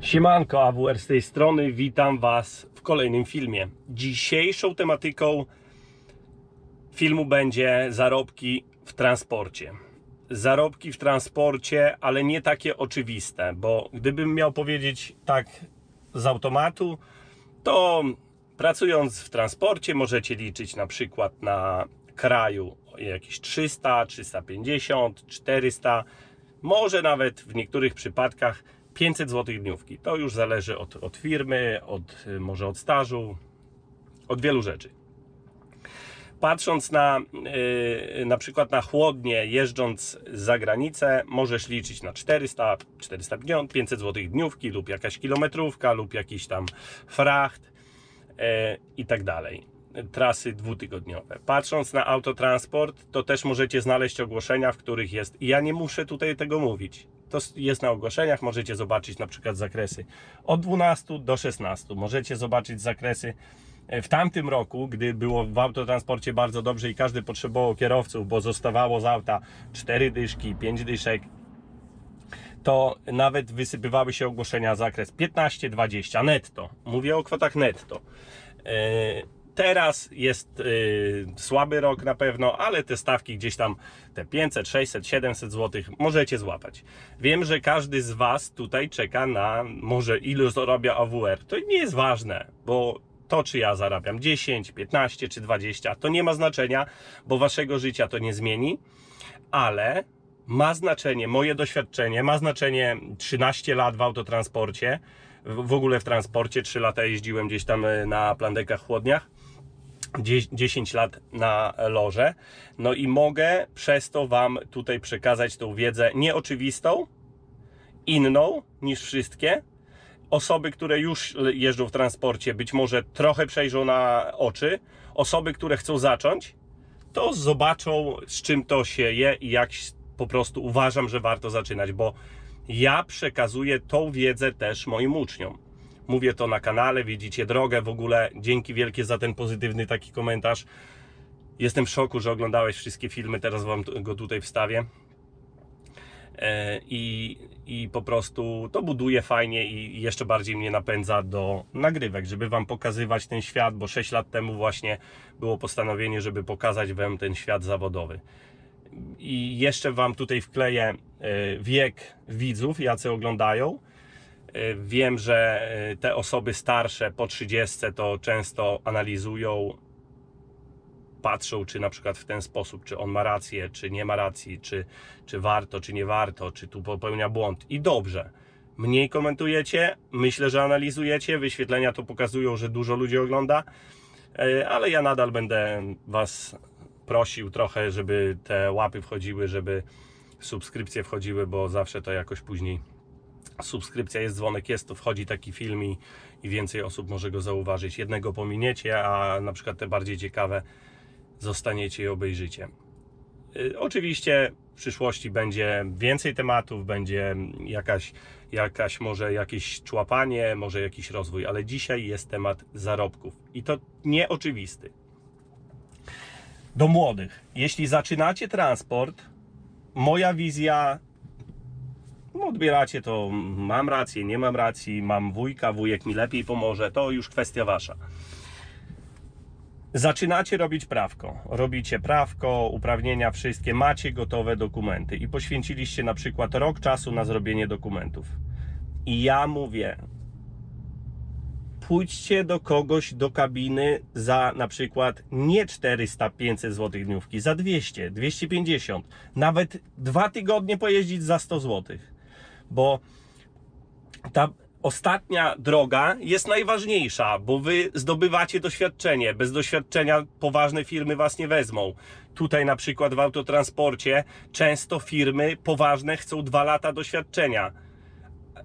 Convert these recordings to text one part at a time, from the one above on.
Siemanko, AWR z tej strony, witam Was w kolejnym filmie. Dzisiejszą tematyką filmu będzie zarobki w transporcie. Zarobki w transporcie, ale nie takie oczywiste, bo gdybym miał powiedzieć tak z automatu, to pracując w transporcie możecie liczyć na przykład na kraju jakieś 300, 350, 400, może nawet w niektórych przypadkach 500 zł dniówki. To już zależy od, od firmy, od, y, może od stażu, od wielu rzeczy. Patrząc na, yy, na przykład na chłodnie, jeżdżąc za granicę, możesz liczyć na 400, 450, 500 zł dniówki lub jakaś kilometrówka lub jakiś tam fracht yy, i tak dalej. Trasy dwutygodniowe. Patrząc na autotransport, to też możecie znaleźć ogłoszenia, w których jest. I ja nie muszę tutaj tego mówić. To jest na ogłoszeniach, możecie zobaczyć na przykład zakresy od 12 do 16. Możecie zobaczyć zakresy e, w tamtym roku, gdy było w autotransporcie bardzo dobrze i każdy potrzebował kierowców, bo zostawało z auta 4 dyszki, 5 dyszek, to nawet wysypywały się ogłoszenia zakres 15-20 netto. Mówię o kwotach netto. E, Teraz jest y, słaby rok na pewno, ale te stawki gdzieś tam te 500, 600, 700 zł możecie złapać. Wiem, że każdy z Was tutaj czeka na może ilu zarabia AWR. To nie jest ważne, bo to czy ja zarabiam 10, 15 czy 20 to nie ma znaczenia, bo Waszego życia to nie zmieni, ale ma znaczenie, moje doświadczenie ma znaczenie 13 lat w autotransporcie, w w ogóle w transporcie, 3 lata jeździłem gdzieś tam y, na plandekach, chłodniach. 10 lat na loże. No i mogę przez to Wam tutaj przekazać tą wiedzę nieoczywistą, inną niż wszystkie. Osoby, które już jeżdżą w transporcie, być może trochę przejrzą na oczy. Osoby, które chcą zacząć, to zobaczą, z czym to się je i jak po prostu uważam, że warto zaczynać, bo ja przekazuję tą wiedzę też moim uczniom. Mówię to na kanale, widzicie drogę w ogóle. Dzięki wielkie za ten pozytywny taki komentarz. Jestem w szoku, że oglądałeś wszystkie filmy, teraz Wam go tutaj wstawię. E, I, I po prostu to buduje fajnie i jeszcze bardziej mnie napędza do nagrywek, żeby Wam pokazywać ten świat, bo 6 lat temu właśnie było postanowienie, żeby pokazać Wam ten świat zawodowy. I jeszcze Wam tutaj wkleję e, wiek widzów, jacy oglądają. E, Wiem, że e, te osoby starsze po 30 to często analizują, patrzą, czy na przykład w ten sposób, czy on ma rację, czy nie ma racji, czy, czy warto, czy nie warto, czy tu popełnia błąd. I dobrze. Mniej komentujecie, myślę, że analizujecie. Wyświetlenia to pokazują, że dużo ludzi ogląda, E, ale ja nadal będę Was prosił trochę, żeby te łapy wchodziły, żeby subskrypcje wchodziły, bo zawsze to jakoś później subskrypcja jest, dzwonek jest, to wchodzi taki film i, i więcej osób może go zauważyć. Jednego pominiecie, a na przykład te bardziej ciekawe zostaniecie i obejrzycie. Y, Oczywiście w przyszłości będzie więcej tematów, będzie jakaś, jakaś może jakieś człapanie, może jakiś rozwój, ale dzisiaj jest temat zarobków i to nieoczywisty. Do młodych. Jeśli zaczynacie transport, moja wizja odbieracie to, mam rację, nie mam racji, mam wujka, wujek mi lepiej pomoże, to już kwestia wasza. Zaczynacie robić prawko. Robicie prawko, uprawnienia wszystkie, macie gotowe dokumenty i poświęciliście na przykład rok czasu na zrobienie dokumentów. I ja mówię, pójdźcie do kogoś do kabiny za na przykład nie 400-500 zł dniówki, za 200, 250, nawet dwa tygodnie pojeździć za 100 zł. Bo ta ostatnia droga jest najważniejsza, bo wy zdobywacie doświadczenie. Bez doświadczenia poważne firmy was nie wezmą. Tutaj na przykład w autotransporcie często firmy poważne chcą dwa lata doświadczenia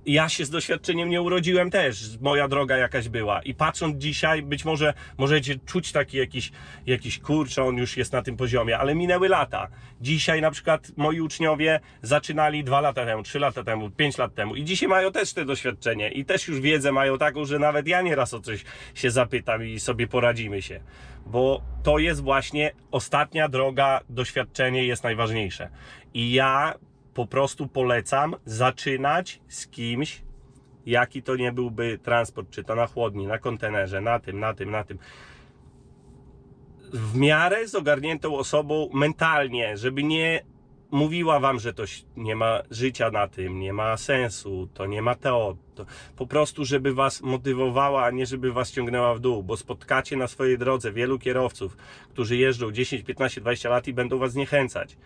ja się z doświadczeniem nie urodziłem też, moja droga jakaś była. I patrząc dzisiaj, być może możecie czuć taki jakiś, jakiś kurczę, on już jest na tym poziomie, ale minęły lata. Dzisiaj na przykład moi uczniowie zaczynali dwa lata temu, trzy lata temu, pięć lat temu i dzisiaj mają też te doświadczenie i też już wiedzę mają taką, że nawet ja nieraz o coś się zapytam i sobie poradzimy się. Bo to jest właśnie ostatnia droga, doświadczenie jest najważniejsze. I ja po prostu polecam zaczynać z kimś jaki to nie byłby transport, czy to na chłodni, na kontenerze, na tym, na tym, na tym, w miarę z ogarniętą osobą mentalnie, żeby nie mówiła wam, że to nie ma życia na tym, nie ma sensu, to nie ma to, to po prostu, żeby was motywowała, a nie żeby was ciągnęła w dół, bo spotkacie na swojej drodze wielu kierowców, którzy jeżdżą 10, 15, 20 lat i będą was zniechęcać.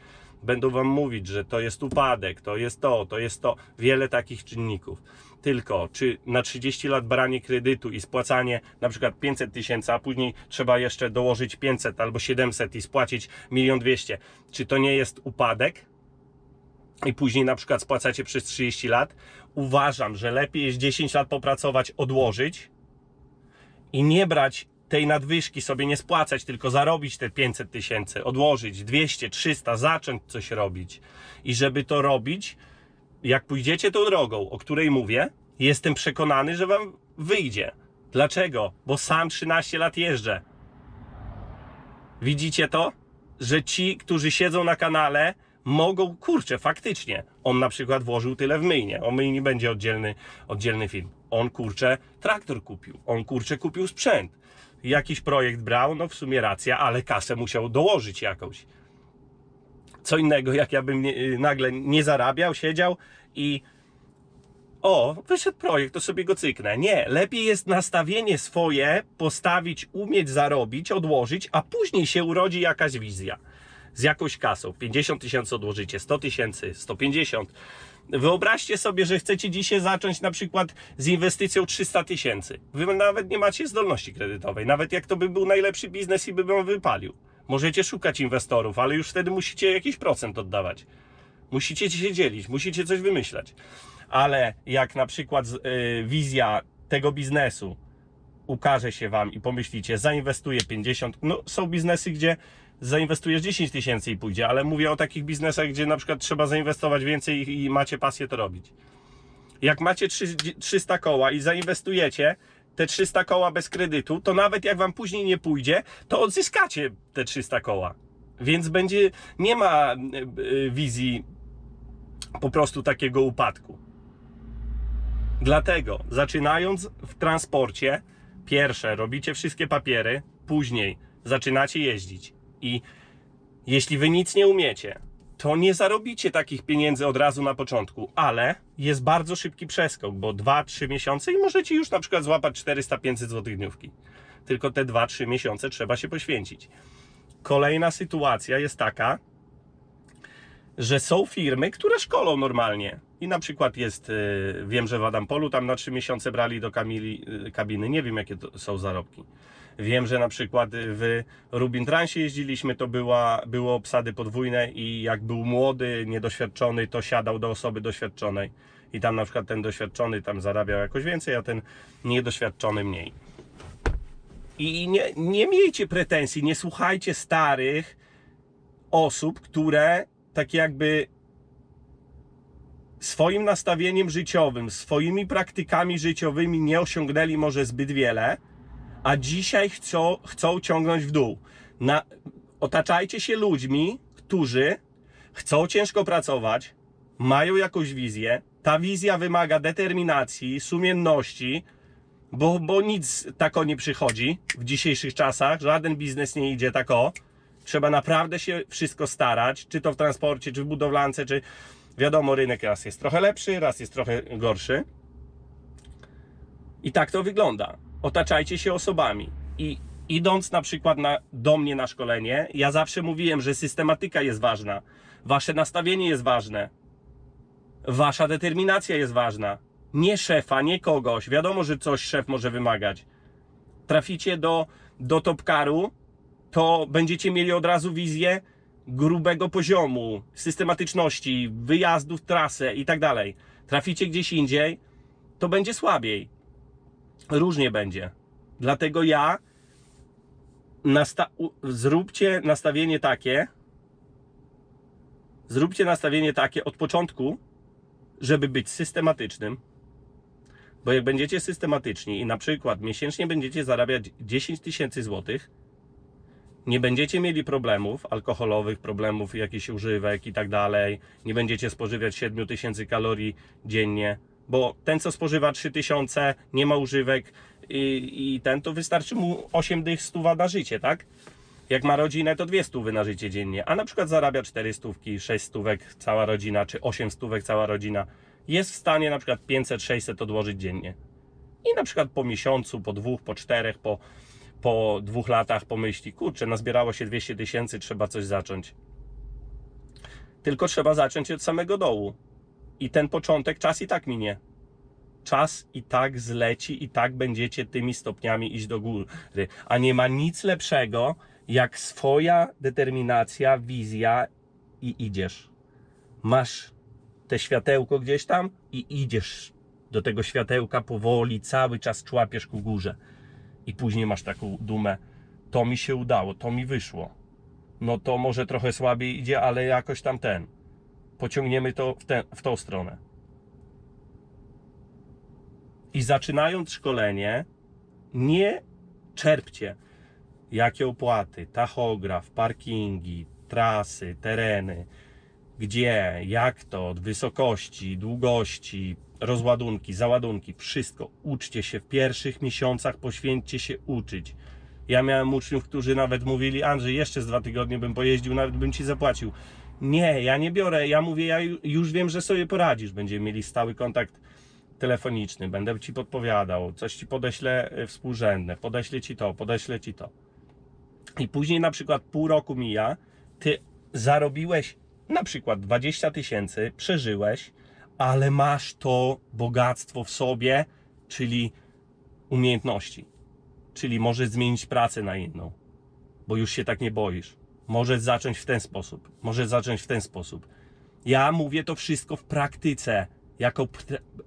Będą wam mówić, że to jest upadek, to jest to, to jest to, wiele takich czynników. Tylko, czy na 30 lat branie kredytu i spłacanie na przykład 500 tysięcy, a później trzeba jeszcze dołożyć 500 albo 700 i spłacić 1 200 czy to nie jest upadek? I później na przykład spłacacie przez 30 lat. Uważam, że lepiej jest 10 lat popracować, odłożyć i nie brać tej nadwyżki sobie nie spłacać, tylko zarobić te 500 tysięcy, odłożyć 200, 300, zacząć coś robić. I żeby to robić, jak pójdziecie tą drogą, o której mówię, jestem przekonany, że wam wyjdzie. Dlaczego? Bo sam 13 lat jeżdżę. Widzicie to? Że ci, którzy siedzą na kanale, mogą, kurczę, faktycznie. On na przykład włożył tyle w myjnie. O myjni będzie oddzielny, oddzielny film. On, kurczę, traktor kupił. On, kurczę, kupił sprzęt. Jakiś projekt brał, no w sumie racja, ale kasę musiał dołożyć jakąś. Co innego, jak ja bym nie, y, nagle nie zarabiał, siedział i o, wyszedł projekt, to sobie go cyknę. Nie, lepiej jest nastawienie swoje, postawić, umieć zarobić, odłożyć, a później się urodzi jakaś wizja z jakąś kasą. 50 tysięcy odłożycie, 100 tysięcy, 150. Wyobraźcie sobie, że chcecie dzisiaj zacząć na przykład z inwestycją 300 tysięcy. Wy nawet nie macie zdolności kredytowej, nawet jak to by był najlepszy biznes i by wam wypalił. Możecie szukać inwestorów, ale już wtedy musicie jakiś procent oddawać. Musicie się dzielić, musicie coś wymyślać. Ale jak na przykład y, wizja tego biznesu ukaże się Wam i pomyślicie, zainwestuję 50, no są biznesy, gdzie zainwestujesz 10 tysięcy i pójdzie, ale mówię o takich biznesach, gdzie na przykład trzeba zainwestować więcej i, macie pasję to robić. Jak macie trzy- 300 koła i zainwestujecie te 300 koła bez kredytu, to nawet jak Wam później nie pójdzie, to odzyskacie te 300 koła. Więc będzie, nie ma y, y, wizji po prostu takiego upadku. Dlatego, zaczynając w transporcie, pierwsze robicie wszystkie papiery, później zaczynacie jeździć. I jeśli wy nic nie umiecie, to nie zarobicie takich pieniędzy od razu na początku, ale jest bardzo szybki przeskok, bo 2-3 miesiące i możecie już na przykład złapać 400-500 zł dniówki. Tylko te 2-3 miesiące trzeba się poświęcić. Kolejna sytuacja jest taka, że są firmy, które szkolą normalnie. I na przykład jest, y, wiem, że w Adampolu tam na 3 miesiące brali do Kamili, y, kabiny, nie wiem jakie są zarobki. Wiem, że na przykład w Rubin Transie jeździliśmy, to była, było obsady podwójne i jak był młody, niedoświadczony, to siadał do osoby doświadczonej. I tam na przykład ten doświadczony tam zarabiał jakoś więcej, a ten niedoświadczony mniej. I nie, nie miejcie pretensji, nie słuchajcie starych osób, które tak jakby swoim nastawieniem życiowym, swoimi praktykami życiowymi nie osiągnęli może zbyt wiele, a dzisiaj chcą, chcą ciągnąć w dół. Na, otaczajcie się ludźmi, którzy chcą ciężko pracować, mają jakąś wizję. Ta wizja wymaga determinacji, sumienności, bo, bo nic tako nie przychodzi w dzisiejszych czasach. Żaden biznes nie idzie tak o. Trzeba naprawdę się wszystko starać, czy to w transporcie, czy w budowlance, czy wiadomo, rynek raz jest trochę lepszy, raz jest trochę gorszy. I tak to wygląda. Otaczajcie się osobami. I idąc na przykład na, do mnie na szkolenie, ja zawsze mówiłem, że systematyka jest ważna, wasze nastawienie jest ważne, wasza determinacja jest ważna. Nie szefa, nie kogoś. Wiadomo, że coś szef może wymagać. Traficie do, do topkaru, to będziecie mieli od razu wizję grubego poziomu, systematyczności, wyjazdu w trasę i tak dalej. Traficie gdzieś indziej, to będzie słabiej. Różnie będzie. Dlatego ja nasta- zróbcie nastawienie takie, zróbcie nastawienie takie od początku, żeby być systematycznym. Bo jak będziecie systematyczni i na przykład miesięcznie będziecie zarabiać 10 tysięcy złotych, nie będziecie mieli problemów alkoholowych, problemów jakichś używek i tak dalej, nie będziecie spożywiać 7 tysięcy kalorii dziennie, Bo ten, co spożywa 3000, nie ma używek i, i ten, to wystarczy mu 8 dych stuwa na życie, tak? Jak ma rodzinę, to dwie stówy na życie dziennie, a na przykład zarabia 4 stówki, 6 stówek cała rodzina, czy 8 stówek cała rodzina, jest w stanie na przykład 500-600 odłożyć dziennie. I na przykład po miesiącu, po dwóch, po czterech, po, po dwóch latach pomyśli, kurczę, nazbierało się 200 tysięcy, trzeba coś zacząć. Tylko trzeba zacząć od samego dołu. I ten początek, czas i tak minie. Czas i tak zleci, i tak będziecie tymi stopniami iść do góry. A nie ma nic lepszego, jak swoja determinacja, wizja i idziesz. Masz te światełko gdzieś tam i idziesz do tego światełka powoli, cały czas człapiesz ku górze. I później masz taką dumę, to mi się udało, to mi wyszło. No to może trochę słabiej idzie, ale jakoś tam ten. Pociągniemy to w, tę- w tą stronę. I zaczynając szkolenie, nie czerpcie jakie opłaty, tachograf, parkingi, trasy, tereny, gdzie, jak to, od wysokości, długości, rozładunki, załadunki, wszystko. Uczcie się w pierwszych miesiącach, poświęćcie się uczyć. Ja miałem uczniów, którzy nawet mówili, Andrzej, jeszcze z dwa tygodnie bym pojeździł, nawet bym ci zapłacił. Nie, ja nie biorę, ja mówię, ja ju- już wiem, że sobie poradzisz. Będziemy mieli stały kontakt telefoniczny, będę ci podpowiadał, coś ci podeślę y, współrzędne, podeślę ci to, podeślę ci to. I później na przykład pół roku mija, ty zarobiłeś na przykład 20 tysięcy, przeżyłeś, ale masz to bogactwo w sobie, czyli umiejętności. Czyli możesz zmienić pracę na inną, bo już się tak nie boisz. Możesz zacząć w ten sposób, możesz zacząć w ten sposób. Ja mówię to wszystko w praktyce, jako,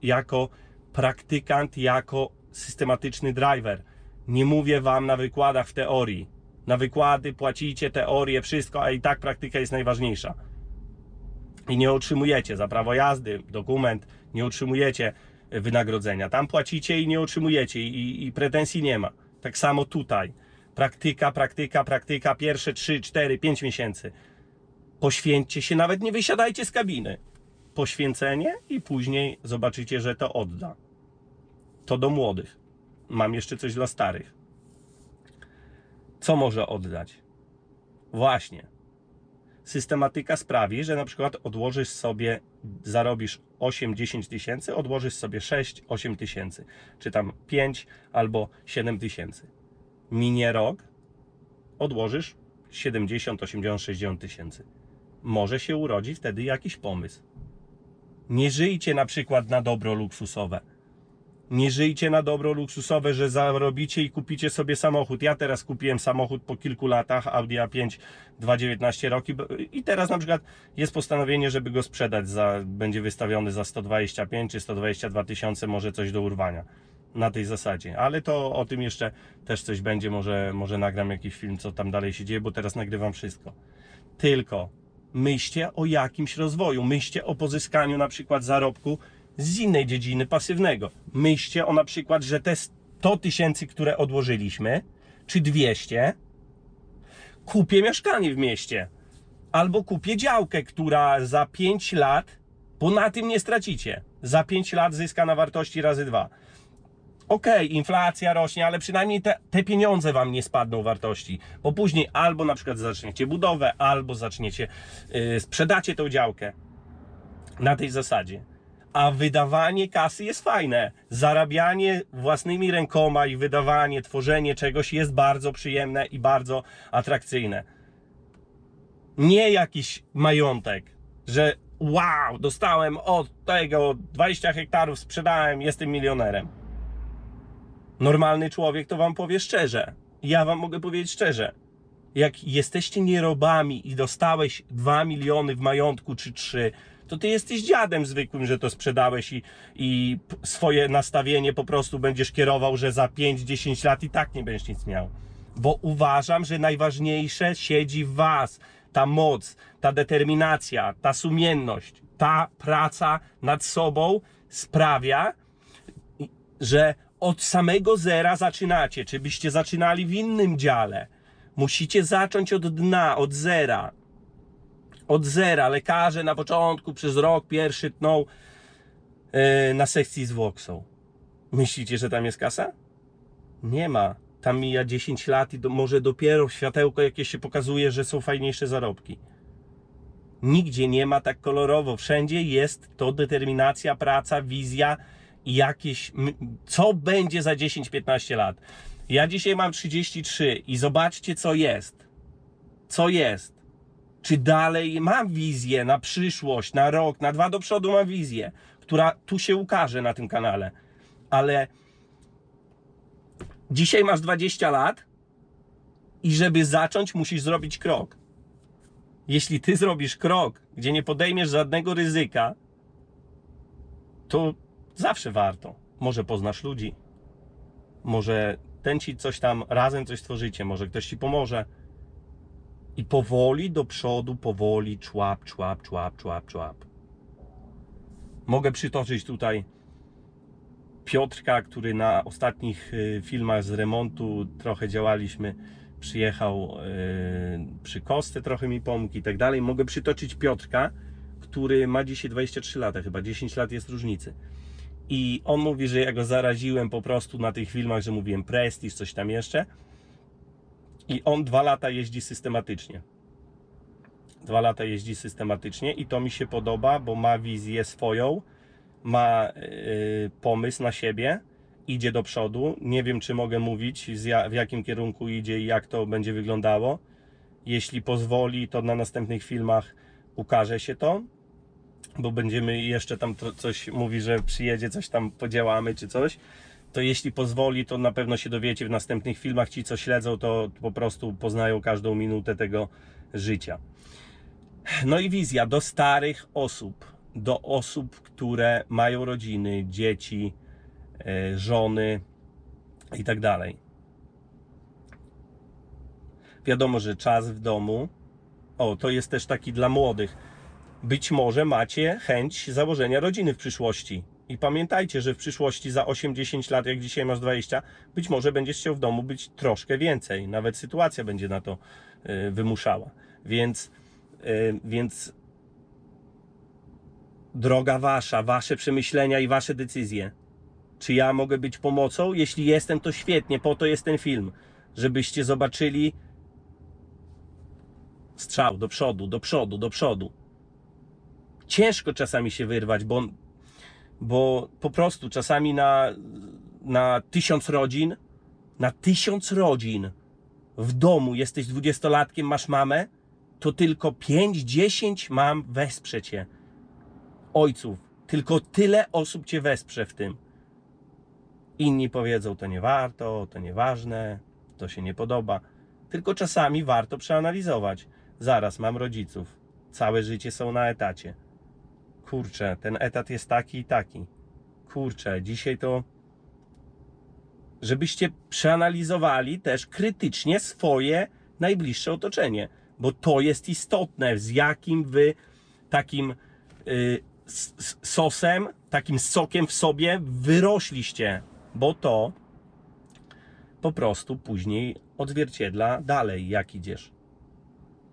jako praktykant, jako systematyczny driver. Nie mówię wam na wykładach w teorii. Na wykłady płacicie teorię, wszystko, a i tak praktyka jest najważniejsza. I nie otrzymujecie za prawo jazdy, dokument, nie otrzymujecie e, wynagrodzenia. Tam płacicie i nie otrzymujecie i, i pretensji nie ma. Tak samo tutaj. Praktyka, praktyka, praktyka, pierwsze 3, 4, 5 miesięcy. Poświęćcie się, nawet nie wysiadajcie z kabiny. Poświęcenie i później zobaczycie, że to odda. To do młodych. Mam jeszcze coś dla starych. Co może oddać? Właśnie. Systematyka sprawi, że na przykład odłożysz sobie, zarobisz 8-10 tysięcy, odłożysz sobie 6-8 tysięcy, czy tam 5 albo 7 tysięcy. Minie rok, odłożysz 70, 80, 60 tysięcy. Może się urodzi wtedy jakiś pomysł. Nie żyjcie na przykład na dobro luksusowe. Nie żyjcie na dobro luksusowe, że zarobicie i kupicie sobie samochód. Ja teraz kupiłem samochód po kilku latach, Audi A5 219 roki bo- i teraz na przykład jest postanowienie, żeby go sprzedać za, będzie wystawiony za 125 czy 122 tysiące, może coś do urwania na tej zasadzie. Ale to o tym jeszcze też coś będzie, może, może nagram jakiś film, co tam dalej się dzieje, bo teraz nagrywam wszystko. Tylko myślcie o jakimś rozwoju, myślcie o pozyskaniu na przykład zarobku z innej dziedziny pasywnego. Myślcie o na przykład, że te 100 tysięcy, które odłożyliśmy, czy 200, kupię mieszkanie w mieście. Albo kupię działkę, która za 5 lat, bo na tym nie stracicie, za 5 lat zyska na wartości razy dwa. Okej, inflacja rośnie, ale przynajmniej te, te pieniądze wam nie spadną wartości, bo później albo na przykład zaczniecie budowę, albo zaczniecie, yy, sprzedacie tą działkę na tej zasadzie. A wydawanie kasy jest fajne. Zarabianie własnymi rękoma i wydawanie, tworzenie czegoś jest bardzo przyjemne i bardzo atrakcyjne. Nie jakiś majątek, że wow, dostałem od tego 20 hektarów, sprzedałem, jestem milionerem. Normalny człowiek to wam powie szczerze. Ja wam mogę powiedzieć szczerze. Jak jesteście nierobami i dostałeś 2 miliony w majątku czy 3, to ty jesteś dziadem zwykłym, że to sprzedałeś i, i swoje nastawienie po prostu będziesz kierował, że za 5-10 lat i tak nie będziesz nic miał. Bo uważam, że najważniejsze siedzi w was. Ta moc, ta determinacja, ta sumienność, ta praca nad sobą sprawia, że od samego zera zaczynacie, czy byście zaczynali w innym dziale. Musicie zacząć od dna, od zera. Od zera. Lekarze na początku przez rok pierwszy tną e, na sekcji z Voxą. Myślicie, że tam jest kasa? Nie ma. Tam mija 10 lat i do, może dopiero światełko jakieś się pokazuje, że są fajniejsze zarobki. Nigdzie nie ma tak kolorowo. Wszędzie jest to determinacja, praca, wizja i jakieś. Co będzie za 10-15 lat? Ja dzisiaj mam 33 i zobaczcie, co jest. Co jest. Czy dalej mam wizję na przyszłość, na rok, na dwa do przodu mam wizję, która tu się ukaże na tym kanale. Ale dzisiaj masz 20 lat i żeby zacząć, musisz zrobić krok. Jeśli ty zrobisz krok, gdzie nie podejmiesz żadnego ryzyka, to zawsze warto. Może poznasz ludzi, może ten ci coś tam razem coś tworzycie, może ktoś ci pomoże. I powoli do przodu, powoli, człap, człap, człap, człap, człap. Mogę przytoczyć tutaj Piotrka, który na ostatnich y, filmach z remontu trochę działaliśmy, przyjechał y, przy kostce, trochę mi pomógł i tak dalej. Mogę przytoczyć Piotrka, który ma dzisiaj 23 lata, chyba 10 lat jest różnicy. I on mówi, że ja go zaraziłem po prostu na tych filmach, że mówiłem prestiż, coś tam jeszcze. I on dwa lata jeździ systematycznie. Dwa lata jeździ systematycznie i to mi się podoba, bo ma wizję swoją, ma yy, pomysł na siebie, idzie do przodu. Nie wiem, czy mogę mówić, w jakim kierunku idzie i jak to będzie wyglądało. Jeśli pozwoli, to na następnych filmach ukaże się to, bo będziemy jeszcze tam coś mówi, że przyjedzie, coś tam podziałamy czy coś to jeśli pozwoli, to na pewno się dowiecie w następnych filmach. Ci, co śledzą, to po prostu poznają każdą minutę tego życia. No i wizja do starych osób, do osób, które mają rodziny, dzieci, e, żony i tak dalej. Wiadomo, że czas w domu. O, to jest też taki dla młodych. Być może macie chęć założenia rodziny w przyszłości. I pamiętajcie, że w przyszłości za 8-10 lat, jak dzisiaj masz 20, być może będziesz chciał w domu być troszkę więcej. Nawet sytuacja będzie na to y, wymuszała. Więc, y, więc droga wasza, wasze przemyślenia i wasze decyzje. Czy ja mogę być pomocą? Jeśli jestem, to świetnie, po to jest ten film. Żebyście zobaczyli strzał do przodu, do przodu, do przodu. Ciężko czasami się wyrwać, bo bo po prostu czasami na, na tysiąc rodzin, na tysiąc rodzin w domu jesteś dwudziestolatkiem, masz mamę, to tylko 5-10 mam wesprze cię. Ojców. Tylko tyle osób cię wesprze w tym. Inni powiedzą, to nie warto, to nieważne, to się nie podoba. Tylko czasami warto przeanalizować. Zaraz, mam rodziców. Całe życie są na etacie kurczę, ten etat jest taki i taki. Kurczę, dzisiaj to. Żebyście przeanalizowali też krytycznie swoje najbliższe otoczenie, bo to jest istotne, z jakim wy takim y, sosem, takim sokiem w sobie wyrośliście, bo to po prostu później odzwierciedla dalej, jak idziesz.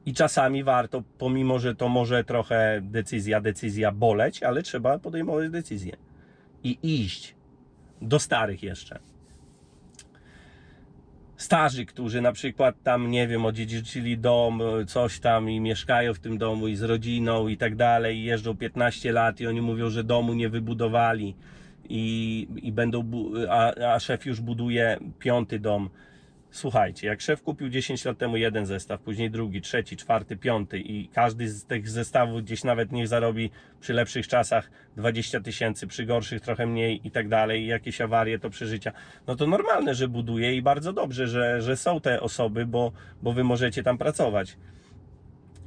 I czasami warto, pomimo że to może trochę decyzja, decyzja boleć, ale trzeba podejmować decyzję i iść do starych jeszcze. Starzy, którzy na przykład tam, nie wiem, odziedziczyli dom, coś tam i mieszkają w tym domu i z rodziną i tak dalej, i jeżdżą 15 lat i oni mówią, że domu nie wybudowali i, i będą, a, a szef już buduje piąty dom. Słuchajcie, jak szef kupił 10 lat temu jeden zestaw, później drugi, trzeci, czwarty, piąty i każdy z tych zestawów gdzieś nawet niech zarobi przy lepszych czasach 20 tysięcy, przy gorszych trochę mniej i tak dalej, jakieś awarie to przeżycia, no to normalne, że buduje i bardzo dobrze, że, że są te osoby, bo, bo wy możecie tam pracować.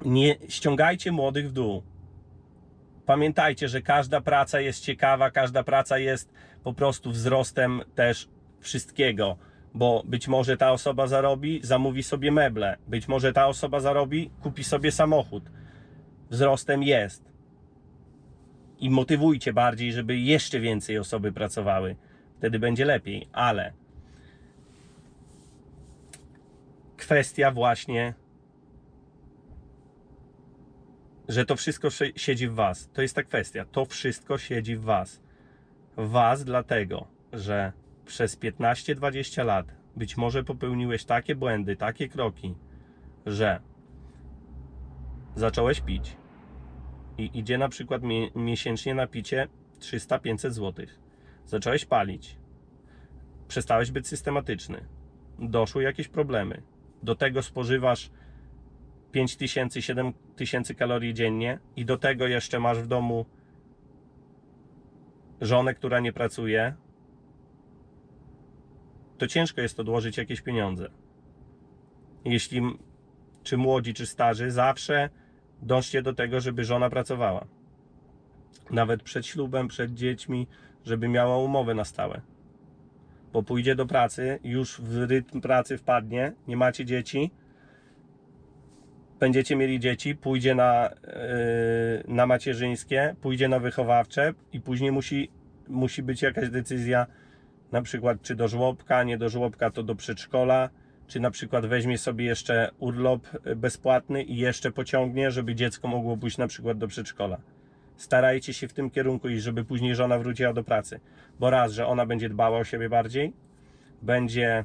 Nie ściągajcie młodych w dół. Pamiętajcie, że każda praca jest ciekawa, każda praca jest po prostu wzrostem też wszystkiego bo być może ta osoba zarobi, zamówi sobie meble, być może ta osoba zarobi, kupi sobie samochód. Wzrostem jest. I motywujcie bardziej, żeby jeszcze więcej osoby pracowały. Wtedy będzie lepiej, ale kwestia właśnie, że to wszystko szy- siedzi w Was. To jest ta kwestia. To wszystko siedzi w Was. was dlatego, że przez 15-20 lat być może popełniłeś takie błędy, takie kroki, że zacząłeś pić i idzie na przykład mie- miesięcznie na picie 300-500 zł. Zacząłeś palić, przestałeś być systematyczny, doszły jakieś problemy, do tego spożywasz 5000, 7000 kalorii dziennie i do tego jeszcze masz w domu żonę, która nie pracuje, to ciężko jest odłożyć jakieś pieniądze. Jeśli czy młodzi, czy starzy, zawsze dążcie do tego, żeby żona pracowała. Nawet przed ślubem, przed dziećmi, żeby miała umowę na stałe. Bo pójdzie do pracy, już w rytm pracy wpadnie, nie macie dzieci, będziecie mieli dzieci, pójdzie na, yy, na macierzyńskie, pójdzie na wychowawcze i później musi, musi być jakaś decyzja, na przykład czy do żłobka, nie do żłobka, to do przedszkola, czy na przykład weźmie sobie jeszcze urlop y, bezpłatny i jeszcze pociągnie, żeby dziecko mogło pójść na przykład do przedszkola. Starajcie się w tym kierunku i żeby później żona wróciła do pracy, bo raz, że ona będzie dbała o siebie bardziej, będzie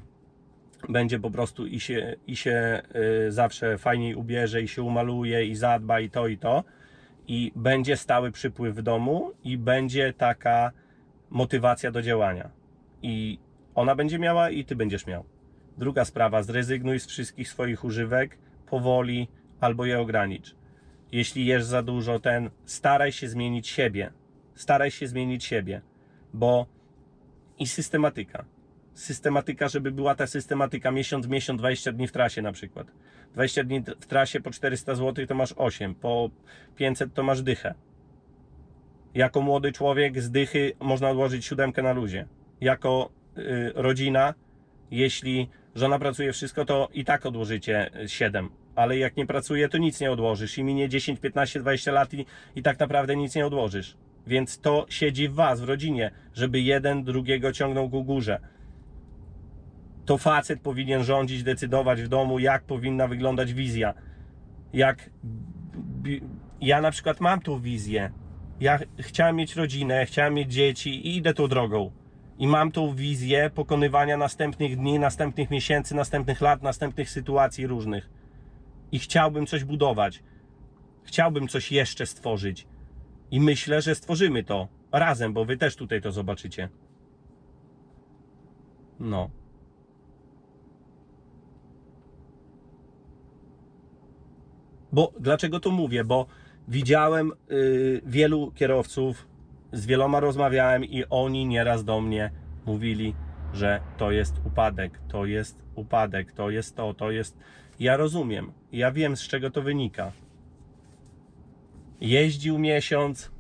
będzie po prostu i się, i się y, zawsze fajniej ubierze, i się umaluje, i zadba, i to, i to. I będzie stały przypływ w domu, i będzie taka motywacja do działania. I ona będzie miała, i ty będziesz miał. Druga sprawa, zrezygnuj z wszystkich swoich używek powoli albo je ogranicz. Jeśli jesz za dużo, ten staraj się zmienić siebie. Staraj się zmienić siebie, bo i systematyka systematyka, żeby była ta systematyka miesiąc, miesiąc, 20 dni w trasie na przykład. 20 dni w trasie po 400 zł to masz 8, po 500 to masz dychę. Jako młody człowiek z dychy można odłożyć siódemkę na luzie. Jako y, rodzina, jeśli żona pracuje wszystko, to i tak odłożycie 7. Ale jak nie pracuje, to nic nie odłożysz. I minie 10, 15, 20 lat i, i tak naprawdę nic nie odłożysz. Więc to siedzi w was, w rodzinie, żeby jeden drugiego ciągnął ku górze to facet powinien rządzić, decydować w domu, jak powinna wyglądać wizja. Jak ja na przykład mam tą wizję. Ja ch- chciałem mieć rodzinę, chciałem mieć dzieci i idę tą drogą. I mam tą wizję pokonywania następnych dni, następnych miesięcy, następnych lat, następnych sytuacji różnych. I chciałbym coś budować. Chciałbym coś jeszcze stworzyć. I myślę, że stworzymy to razem, bo wy też tutaj to zobaczycie. No. Bo dlaczego to mówię? Bo widziałem y, wielu kierowców, z wieloma rozmawiałem i oni nieraz do mnie mówili, że to jest upadek, to jest upadek, to jest to, to jest. Ja rozumiem, ja wiem z czego to wynika. Jeździł miesiąc.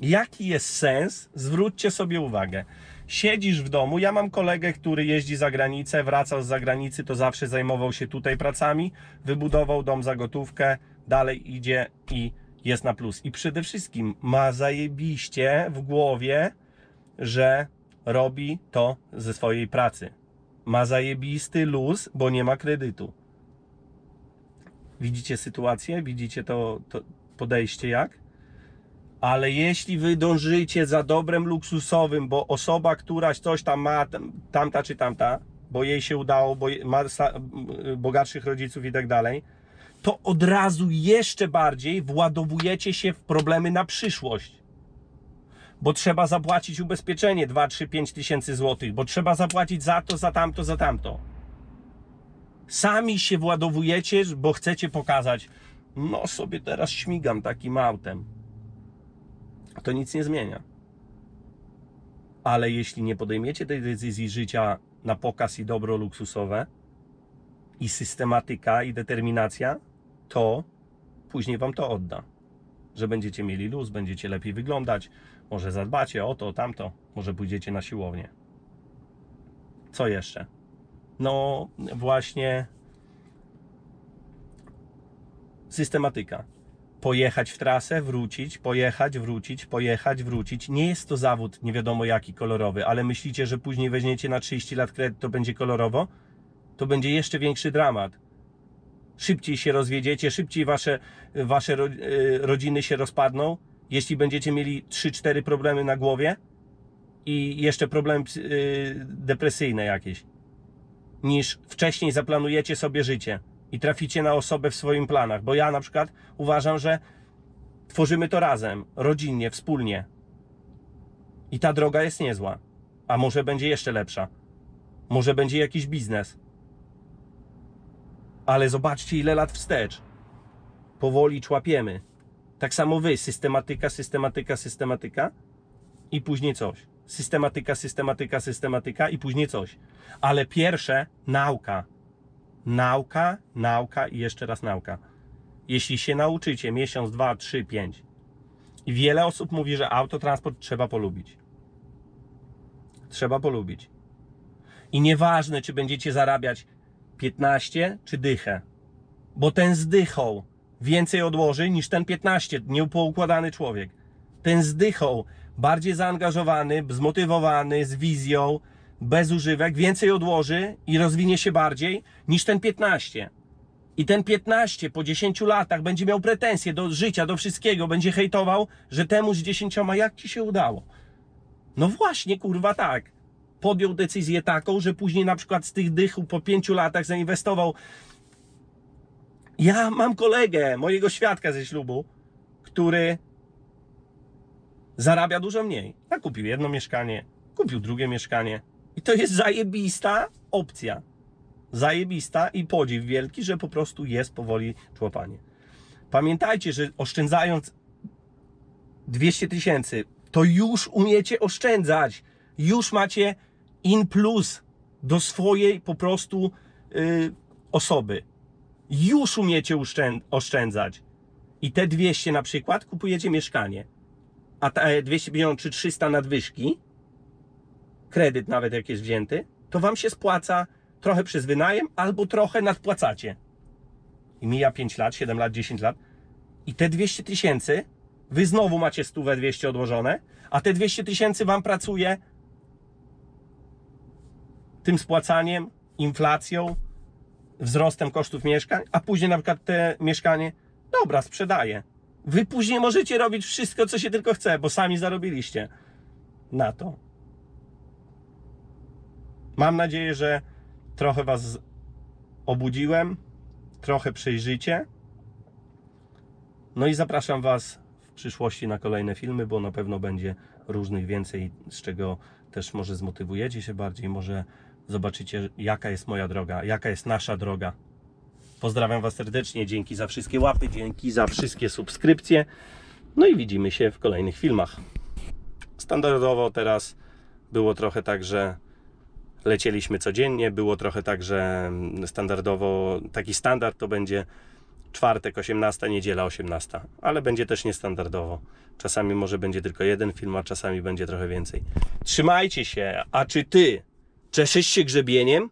Jaki jest sens? Zwróćcie sobie uwagę. Siedzisz w domu. Ja mam kolegę, który jeździ za granicę, wracał z zagranicy, to zawsze zajmował się tutaj pracami, wybudował dom za gotówkę, dalej idzie i jest na plus. I przede wszystkim ma zajebiście w głowie, że robi to ze swojej pracy. Ma zajebisty luz, bo nie ma kredytu. Widzicie sytuację? Widzicie to, to podejście jak? Ale jeśli wy dążycie za dobrem luksusowym, bo osoba, któraś coś tam ma, tam- tamta czy tamta, bo jej się udało, bo ma bogatszych rodziców i tak dalej, to od razu jeszcze bardziej władowujecie się w problemy na przyszłość. Bo trzeba zapłacić ubezpieczenie 2, 3, 5 tysięcy złotych, bo trzeba zapłacić za to, za tamto, za tamto. Sami się władowujecie, bo chcecie pokazać, no sobie teraz śmigam takim autem. To nic nie zmienia. Ale jeśli nie podejmiecie tej decyzji życia na pokaz i dobro luksusowe, i systematyka, i determinacja, to później wam to odda. Że będziecie mieli luz, będziecie lepiej wyglądać, może zadbacie o to, tamto, może pójdziecie na siłownię. Co jeszcze? No, właśnie systematyka. Pojechać w trasę, wrócić, pojechać, wrócić, pojechać, wrócić. Nie jest to zawód nie wiadomo jaki kolorowy, ale myślicie, że później weźmiecie na 30 lat kredyt, to będzie kolorowo? To będzie jeszcze większy dramat. Szybciej się rozwiedziecie, szybciej wasze, wasze e, rodziny się rozpadną, jeśli będziecie mieli 3-4 problemy na głowie i jeszcze problemy yy, depresyjne jakieś, niż wcześniej zaplanujecie sobie życie i traficie na osobę w swoim planach. Bo ja na przykład uważam, że tworzymy to razem, rodzinnie, wspólnie. I ta droga jest niezła. A może będzie jeszcze lepsza. Może będzie jakiś biznes. Ale zobaczcie, ile lat wstecz. Powoli człapiemy. Tak samo wy, systematyka, systematyka, systematyka i później coś. Systematyka, systematyka, systematyka i później coś. Ale pierwsze nauka. Nauka, nauka i jeszcze raz nauka. Jeśli się nauczycie miesiąc, dwa, trzy, pięć. I wiele osób mówi, że autotransport trzeba polubić. Trzeba polubić. I nieważne, czy będziecie zarabiać 15 czy dychę. Bo ten z dychą więcej odłoży niż ten 15, niepoukładany człowiek. Ten z dychą, bardziej zaangażowany, zmotywowany, z wizją, bez używek, więcej odłoży i rozwinie się bardziej niż ten 15. I ten 15 po 10 latach będzie miał pretensje do życia, do wszystkiego, będzie hejtował, że temu z 10 jak ci się udało. No właśnie, kurwa, tak. Podjął decyzję taką, że później na przykład z tych dychów po 5 latach zainwestował. Ja mam kolegę, mojego świadka ze ślubu, który zarabia dużo mniej. A kupił jedno mieszkanie, kupił drugie mieszkanie. I to jest zajebista opcja. Zajebista i podziw wielki, że po prostu jest powoli człapanie. Pamiętajcie, że oszczędzając 200 tysięcy, to już umiecie oszczędzać. Już macie in plus do swojej po prostu y, osoby. Już umiecie oszczędzać. I te 200 na przykład kupujecie mieszkanie. A te 250 czy 300 nadwyżki, kredyt nawet jak jest wzięty, to wam się spłaca trochę przez wynajem albo trochę nadpłacacie. I mija 5 lat, 7 lat, 10 lat. I te 200 tysięcy, wy znowu macie stówę 200 odłożone, a te 200 tysięcy wam pracuje tym spłacaniem, inflacją, wzrostem kosztów mieszkań, a później na przykład te mieszkanie, dobra, sprzedaję. Wy później możecie robić wszystko, co się tylko chce, bo sami zarobiliście na to. Mam nadzieję, że trochę Was obudziłem, trochę przejrzycie. No i zapraszam Was w przyszłości na kolejne filmy, bo na pewno będzie różnych więcej, z czego też może zmotywujecie się bardziej, może zobaczycie, jaka jest moja droga, jaka jest nasza droga. Pozdrawiam Was serdecznie, dzięki za wszystkie łapy, dzięki za wszystkie subskrypcje. No i widzimy się w kolejnych filmach. Standardowo teraz było trochę tak, że lecieliśmy codziennie, było trochę tak, że standardowo taki standard to będzie czwartek 18, niedziela 18, ale będzie też niestandardowo. Czasami może będzie tylko jeden film, a czasami będzie trochę więcej. Trzymajcie się, a czy ty cieszysz się grzebieniem?